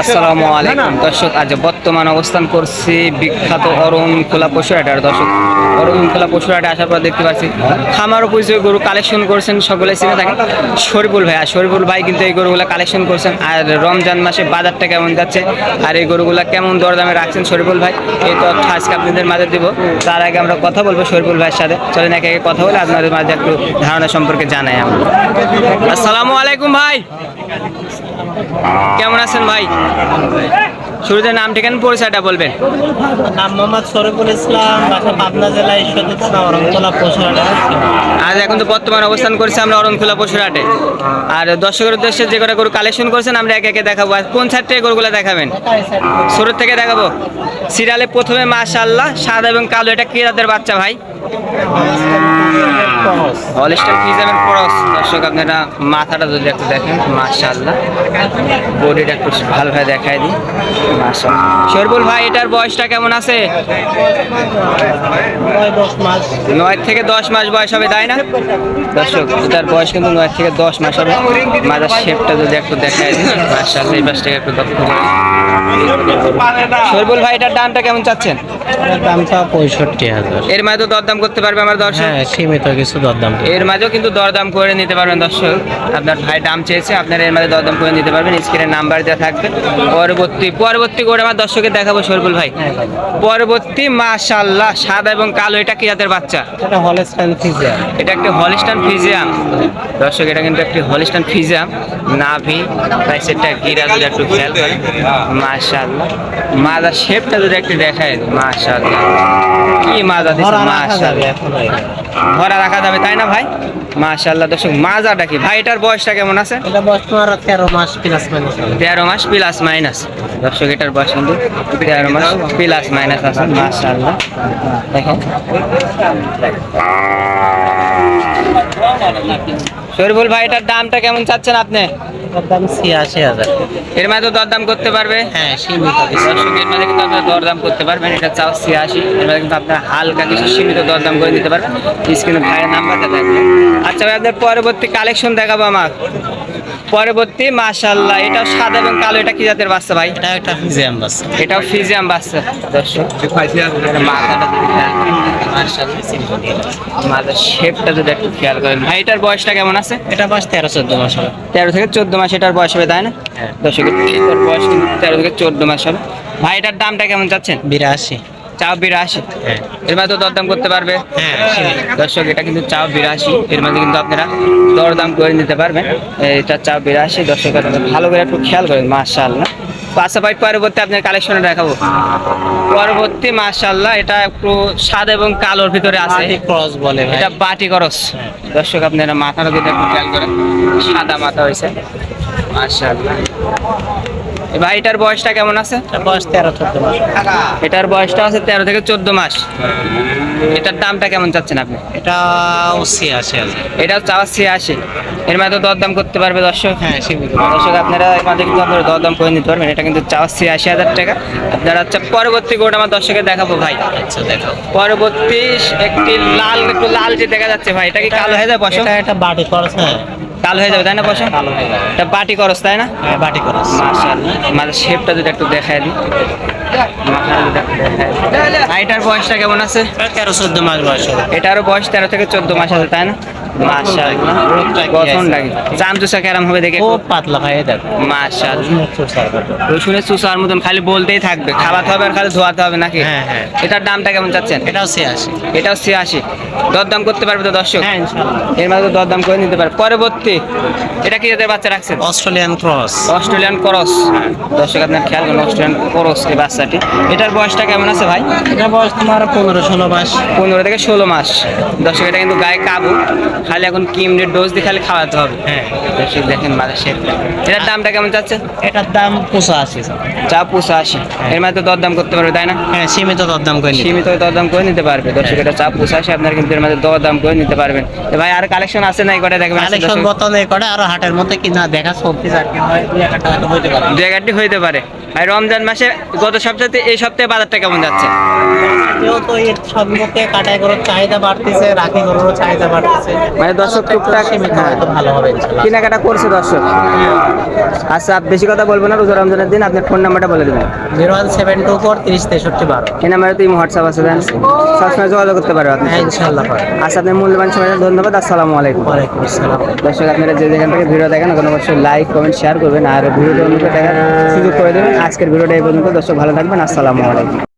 আসসালামু আলাইকুম। দর্শক, আজ বর্তমান অবস্থান করছি বিখ্যাত অরুণ খোলা দর্শক, অরুণ খোলা আসার পর দেখতে পাচ্ছি, খামার গরু কালেকশন করছেন সকলে চিনে থাকেন। ভাই, আর ভাই কিন্তু এই গরুগুলো কালেকশন করছেন। আর রমজান মাসে বাজারটা কেমন যাচ্ছে, আর এই গরুগুলো কেমন দরদামে রাখছেন শরীফুল ভাই, এই তথ্য আজকে আপনাদের মাঝে দিব। তার আগে আমরা কথা বলব শরীফুল ভাইয়ের সাথে। চলেন একে একে কথা বলে আপনাদের মাঝে একটু ধারণা সম্পর্কে জানাই আমরা। আসসালামু আলাইকুম ভাই। কেমন আছেন ভাই? শুরুতে নাম ঠিকানা পরিচয়টা বলবেন। নাম মোহাম্মদ শরীফুল ইসলাম বাসা পাবনা জেলা ঈশ্বরদী থানা পশুহাট। আজ এখন তো বর্তমান অবস্থান করছে আমরা অরণখোলা পশুরহাটে আর দর্শকের উদ্দেশ্যে যে কটা গরু কালেকশন করছেন আমরা একে একে দেখাবো। আর কোন সাইড থেকে গরুগুলো দেখাবেন? শুরু থেকে দেখাবো। সিরিয়ালে প্রথমে মাশাল্লাহ সাদা এবং কালো এটা কি রাতের বাচ্চা ভাই? হলিস্টার ফিজামের পরস দর্শক আপনারা মাথাটা যদি একটু দেখেন মাশাল্লাহ বডিটা একটু ভালোভাবে দেখায় দিই। মাশাল্লাহ শরবুল ভাই এটার বয়সটা কেমন আছে? নয় থেকে দশ মাস বয়স হবে তাই না? দর্শক এটার বয়স কিন্তু নয় থেকে দশ মাস হবে। মাজার শেপটা যদি একটু দেখায় দিই মাশাল্লাহ এই পাশ থেকে একটু দক্ষ শরবুল ভাই এটার দামটা কেমন চাচ্ছেন? দামটা পঁয়ষট্টি হাজার। এর মাঝে তো দরদাম করতে পারবে আমার দর্শক? হ্যাঁ সীমিত কিছু দরদাম এর মাঝেও কিন্তু দরদাম করে নিতে পারবেন দর্শক। আপনার ভাই দাম চেয়েছে আপনার এর মাঝে দরদাম করে নিতে পারবেন। স্ক্রিনের নাম্বার দেওয়া থাকবে। পরবর্তী পরবর্তী করে আমার দর্শকের দেখাবো শরবুল ভাই। পরবর্তী মাশাল্লাহ সাদা এবং কালো এটা কি জাতের বাচ্চা? এটা হলস্টাইন ফিজিয়ার এটা একটি হলিস্টান ফিজিয়াম। দর্শক এটা কিন্তু একটি হলিস্টান ফিজিয়াম। নাভি তাই সেটা গিরা যদি একটু খেয়াল করেন মাশাল্লাহ মাজা শেপটা যদি একটু দেখায় মাশাল্লাহ কি রাখা যাবে মাশাল্লাহ ভরা রাখা যাবে তাই না ভাই? মাশাল্লাহ দর্শক মাজাটা কি? ভাই এটার বয়সটা কেমন আছে? এটা বয়স তোমার তেরো মাস প্লাস মাইনাস তেরো মাস প্লাস মাইনাস দর্শক এটার বয়স কিন্তু তেরো মাস প্লাস মাইনাস আছে মাশাল্লাহ দেখেন। শরীফুল ভাই এটার দামটা কেমন চাচ্ছেন আপনি? দাম ছিয়াশি হাজার। এর মাঝে তো দরদাম করতে পারবে? হ্যাঁ সীমিত দর্শক এর মাঝে কিন্তু আপনার দরদাম করতে পারবেন এটা চাও ছিয়াশি। এর মাঝে কিন্তু আপনার হালকা কিছু সীমিত দরদাম করে দিতে পারবেন। স্ক্রিনে ভাইয়ের নাম্বারটা থাকবে আচ্ছা ভাই আপনার পরবর্তী কালেকশন দেখাবো আমার পরবর্তী মাশাল্লাহ এটা সাদা এবং কালো এটা কি জাতের বাচ্চা ভাই? এটা একটা ফিজিয়াম বাস এটাও ফিজিয়াম বাচ্চা। দর্শক মাথাটা। মাথার শেপটা যদি একটু খেয়াল করেন। ভাই এটার বয়সটা কেমন আছে? এটা বয়স তেরো চোদ্দ মাস হবে। তেরো থেকে চোদ্দ মাস এটার বয়স হবে তাই না? হ্যাঁ। দর্শক এটার বয়স তেরো থেকে চোদ্দ মাস হবে। ভাই এটার দামটা কেমন চাচ্ছেন? বিরাশি। চাও বিরাশি। হ্যাঁ। এর তো দরদাম করতে পারবে। হ্যাঁ দর্শক এটা কিন্তু চাও বিরাশি। এর মধ্যে কিন্তু আপনারা দরদাম করে নিতে পারবেন। এটা চাও বিরাশি। দর্শক ভালো করে একটু খেয়াল করেন মাশাআল্লাহ। পাশাপাশি পরবর্তী আপনার কালেকশনে দেখাবো। পরবর্তী মাশাআল্লাহ এটা একটু সাদা এবং কালোর ভিতরে আছে। ক্রস বলে এটা বাটি করস। দর্শক আপনারা মাথাটা যদি একটু খেয়াল করেন সাদা মাথা হয়েছে। মাশাআল্লাহ। এ ভাই এটার বয়সটা কেমন আছে? বয়স তেরো চোদ্দ মাস। এটার বয়সটা আছে তেরো থেকে চোদ্দ মাস। এটার দামটা কেমন চাচ্ছেন আপনি? এটা ছিয়াশি হাজার। এটাও চাওয়া ছিয়াশি। এর মাঝে দরদাম করতে পারবে দর্শক? হ্যাঁ দর্শক আপনারা এর মাঝে কিন্তু আপনারা দরদাম করে নিতে পারবেন। এটা কিন্তু চাওয়া ছিয়াশি হাজার টাকা। আপনারা হচ্ছে পরবর্তী গোটা আমার দর্শকের দেখাবো ভাই। আচ্ছা দেখো পরবর্তী একটি লাল একটু লাল যে দেখা যাচ্ছে ভাই এটা কি কালো হয়ে যাবে বসো? এটা বাটি খরচ হ্যাঁ। কালো হয়ে যাবে তাই না পয়সা কালো হয়ে যাবে। এটা বাটি করস তাই না? হ্যাঁ বাটি করস। মাশাআল্লাহ। মাঝে শেপটা যদি একটু দেখায় দিই। এটার বয়সটা কেমন আছে? তেরো চোদ্দ মাস বয়স এটারও বয়স তেরো থেকে চোদ্দ মাস আছে তাই না? মাশাআল্লাহ গঠনটা কি? চামচুসা কেরাম হবে দেখে খুব পাতলা ভাই দেখো। মাশাআল্লাহ। রসুনের চুষার মতন খালি বলতেই থাকবে। খাওয়াতে হবে আর খালি ধোয়াতে হবে নাকি? হ্যাঁ, হ্যাঁ। এটার দামটা কেমন চাচ্ছেন? এটাও ছিয়াশি। এটাও ছিয়াশি। দরদাম করতে পারবে তো দর্শক? হ্যাঁ ইনশাল্লাহ এর মাঝে দরদাম করে নিতে পারবে পরবর্তী এটা কি যাদের বাচ্চা রাখছেন? Australian cross. অস্ট্রেলিয়ান করস। দর্শক আপনার খেয়াল করুন অস্ট্রেলিয়ান করস এই বাচ্চাটি। এটার বয়সটা কেমন আছে ভাই? এটা বয়স তোমার পনেরো ষোলো মাস। পনেরো থেকে ষোলো মাস। দর্শক এটা কিন্তু গায়ে কাবু। খালি এখন কিমডের ডোজ দিয়ে খালি খাওয়াতে হবে। হ্যাঁ। দেখেন মাঝে শেপ এটার দামটা কেমন চাচ্ছে? এটার দাম পঁচাশি। চা পুষা আশি এর মাঝে তো দরদাম করতে পারবে তাই না? হ্যাঁ সীমিত দরদাম করে নিতে। সীমিত দরদাম করে নিতে পারবে। দর্শক এটা চা পুষা আশি আপনার কিন্তু এর মাঝে দরদাম করে নিতে পারবেন। ভাই আর কালেকশন আছে না এই কটা? দেখবেন কালেকশন? বর্তমানে করে আর হাটের মধ্যে কি না দেখা চলতেছে আর কি হয় দুই একটা হইতে পারে। দু এগারটি হইতে পারে। ভাই রমজান মাসে গত সপ্তাহে এই সপ্তাহে বাজারটা কেমন যাচ্ছে? যেহেতু এর সম্মুখে কাটাই গরুর চাহিদা বাড়তেছে রাখি গরুরও চাহিদা বাড়তেছে। মানে দর্শক টুকটাক সীমিত হ্যাঁ, হয়তো ভালো হবে কেনাকাটা করছে দর্শক। আচ্ছা বেশি কথা বলব না রোজা রমজানের দিন আপনার ফোন নাম্বারটা বলে দেবেন। Zero one seven two four তিরিশ তেষট্টি বারো। এই নাম্বারে হোয়াটসঅ্যাপ আছে দেন। সবসময় যোগাযোগ করতে পারবে আপনি। হ্যাঁ ইনশাল্লাহ আচ্ছা আপনার মূল্যবান সময় ধন্যবাদ আসসালামু আলাইকুম। ওয়ালাইকুম আসসালাম। দর্শক আপনারা যে যেখান থেকে ভিডিও দেখেন অবশ্যই লাইক কমেন্ট শেয়ার করবেন আর ভিডিওটা অন্যকে দেখার সুযোগ করে দেবেন। আজকের ভিডিওটা এই পর্যন্ত। দর্শক ভালো থাকবেন। আসসালামু আলাইকুম।